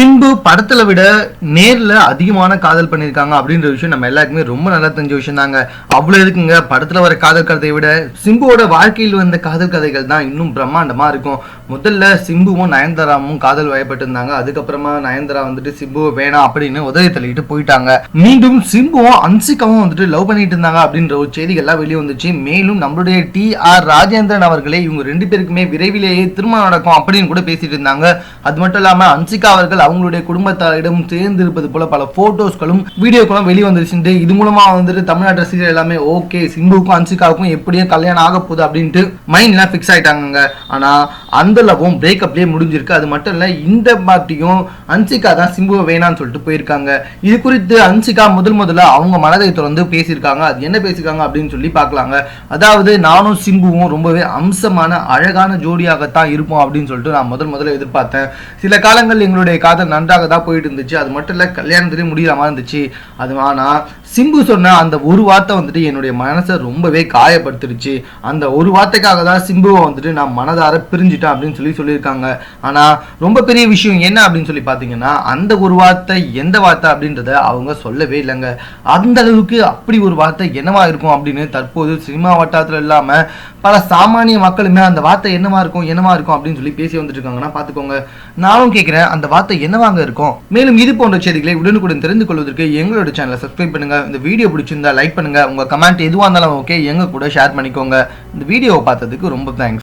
சிம்பு படத்தில் விட நேரில் அதிகமான காதல் பண்ணியிருக்காங்க அப்படின்ற விஷயம் நம்ம எல்லாருக்குமே ரொம்ப நல்லா தெரிஞ்ச விஷயம் தாங்க அவ்வளோ இருக்குங்க படத்தில் வர காதல் கதையை விட சிம்புவோட வாழ்க்கையில் வந்த காதல் கதைகள் தான் இன்னும் பிரம்மாண்டமாக இருக்கும். முதல்ல சிம்புவும் நயன்தாராவும் காதல் வயப்பட்டிருந்தாங்க. அதுக்கப்புறமா நயன்தாரா வந்துட்டு சிம்பு வேணாம் அப்படின்னு உதவி தள்ளிட்டு போயிட்டாங்க. மீண்டும் சிம்புவும் அன்சிகாவும் வந்துட்டு லவ் பண்ணிட்டு இருந்தாங்க அப்படின்ற ஒரு செய்திகள்லாம் வெளியே வந்துச்சு. மேலும் நம்மளுடைய டி ஆர் ராஜேந்திரன் அவர்களே இவங்க ரெண்டு பேருக்குமே விரைவிலேயே திருமணம் நடக்கும் அப்படின்னு கூட பேசிட்டு இருந்தாங்க. அது மட்டும் இல்லாமல் அன்சிகா அவர்கள் அவங்களுடைய குடும்பத்தாரிடம் சேர்ந்து இருப்பது போல பல போட்டோஸ்களும் வீடியோக்களும் வெளியே இது மூலமா வந்துட்டு தமிழ்நாட்டு ரசிகர்கள் எல்லாமே ஓகே சிம்புக்கும் அன்சிகாவுக்கும் எப்படியும் கல்யாணம் ஆக போகுது அப்படின்ட்டு மைண்ட்லாம் ஃபிக்ஸ் ஆயிட்டாங்க ஆனா அந்த லவ்வும் பிரேக்கப்லேயே முடிஞ்சிருக்கு. அது மட்டும் இல்ல இந்த பாட்டியும் அன்சிகா தான் சிம்புவை வேணான்னு சொல்லிட்டு போயிருக்காங்க. இது குறித்து அன்சிகா முதல் முதல்ல அவங்க மனதை திறந்து பேசியிருக்காங்க. அது என்ன பேசியிருக்காங்க அப்படின்னு சொல்லி பார்க்கலாங்க. அதாவது நானும் சிம்புவும் ரொம்பவே அம்சமான அழகான ஜோடியாகத்தான் இருப்போம் அப்படின்னு சொல்லிட்டு நான் முதல் முதல்ல எதிர்பார்த்தேன். சில காலங்கள் எங்களுடைய காதல் நன்றாக தான் போயிட்டு இருந்துச்சு அது மட்டும் இல்ல கல்யாணத்துலேயும் முடிகிற மாதிரி இருந்துச்சு அது ஆனால் சிம்பு சொன்ன அந்த ஒரு வார்த்தை வந்துட்டு என்னுடைய மனசை ரொம்பவே காயப்படுத்திடுச்சு. அந்த ஒரு வார்த்தைக்காக தான் சிம்புவை வந்துட்டு நான் மனதார பிரிஞ்சுட்டேன் அப்படின்னு சொல்லி சொல்லியிருக்காங்க. ஆனா ரொம்ப பெரிய விஷயம் என்ன அப்படின்னு சொல்லி பார்த்தீங்கன்னா அந்த ஒரு வார்த்தை எந்த வார்த்தை அப்படின்றத அவங்க சொல்லவே இல்லைங்க. அந்த அளவுக்கு அப்படி ஒரு வார்த்தை என்னவா இருக்கும் அப்படின்னு தற்போது சினிமா வட்டாரத்தில் இல்லாம பல சாமானிய மக்களுமே அந்த வார்த்தை என்னவா இருக்கும் என்னவா இருக்கும் அப்படின்னு சொல்லி பேசி வந்துட்டு இருக்காங்கன்னா பார்த்துக்கோங்க. நானும் கேட்குறேன் அந்த வார்த்தை என்னவாங்க இருக்கும்? மேலும் இது போன்ற செய்திகளை உடனுக்குடன் தெரிந்து கொள்வதற்கு எங்களோட சேனலை சப்ஸ்கிரைப் பண்ணுங்க. இந்த வீடியோ பிடிச்சிருந்தா லைக் பண்ணுங்க. உங்க கமெண்ட் எதுவாக இருந்தாலும் ஓகே எங்க கூட ஷேர் பண்ணிக்கோங்க. இந்த வீடியோவை பார்த்ததுக்கு ரொம்ப தேங்க்ஸ்